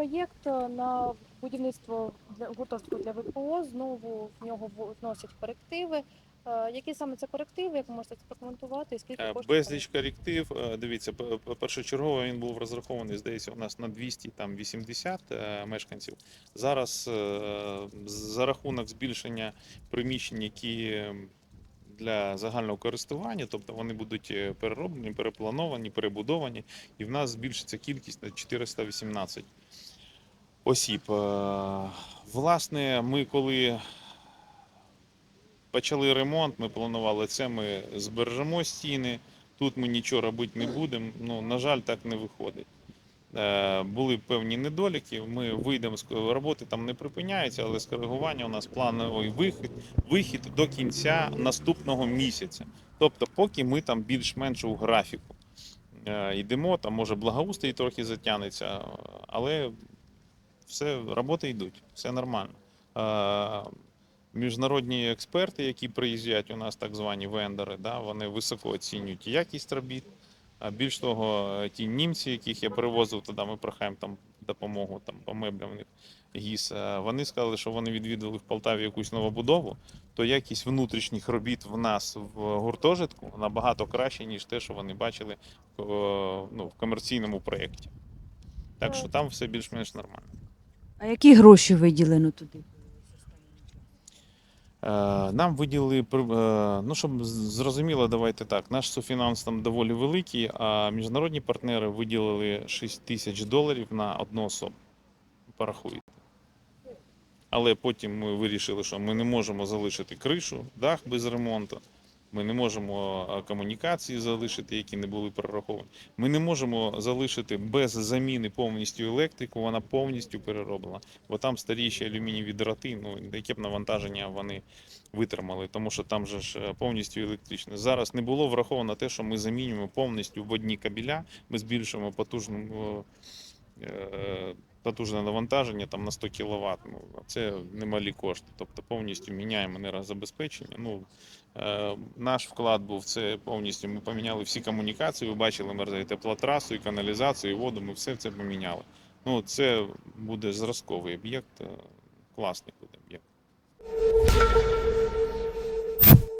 проєкт е, на будівництво для гуртожитку для ВПО. Знову в нього вносять корективи. Е, Які саме це корективи? Як ви можете це прокоментувати? І скільки Е, коштує? Безліч коректив. Дивіться, першочергово він був розрахований, здається, у нас на 280 е, мешканців. Зараз за рахунок збільшення приміщень, які для загального користування, тобто вони будуть е, перероблені, переплановані, перебудовані, і в нас збільшиться кількість на 418 осіб. Е, Власне, ми коли почали ремонт, ми планували це, ми збережемо стіни. Тут ми нічого робити не будемо. Ну, на жаль, так не виходить. Е, були певні недоліки. Ми вийдемо з роботи, там не припиняється, але скоригування у нас плановий вихід, вихід до кінця наступного місяця. Тобто, поки ми там більш-менш у графіку. Е, йдемо, там може благоустрій трохи затягнеться, але все, роботи йдуть, все нормально. Е, Міжнародні експерти, які приїздять, у нас так звані вендори, да, вони високо оцінюють якість робіт. А більш того, е, ті німці, яких я привозив туди, ми прохаємо там допомогу там, по меблям них гіс. е, Вони сказали, що вони відвідали в Полтаві якусь новобудову, то якість внутрішніх робіт в нас в гуртожитку набагато краще, ніж те, що вони бачили е, ну, в комерційному проєкті. Так що там все більш-менш нормально. А які гроші виділено туди? Е, Нам виділили е, ну щоб зрозуміло, давайте так. Наш суфінанс там доволі великий, а міжнародні партнери виділили 6 тисяч доларів на одну особу. Порахуйте. Але потім ми вирішили, що ми не можемо залишити кришу, дах без ремонту. Ми не можемо комунікації залишити, які не були прораховані. Ми не можемо залишити без заміни повністю електрику, вона повністю перероблена. Бо там старіші алюмінієві дроти, ну яке б навантаження вони витримали, тому що там же ж е, повністю електричне. Зараз не було враховано те, що ми замінюємо повністю водні кабеля, ми збільшуємо потужну. Е, Потужне навантаження там на 100 кВт. Ну, це немалі кошти. Тобто повністю міняємо енергозабезпечення. Ну, е, наш вклад був це повністю. Ми поміняли всі комунікації. Ви бачили, мерзає теплотрасу, і каналізацію, і воду. Ми все це поміняли. Ну, це буде зразковий об'єкт, е, класний буде об'єкт.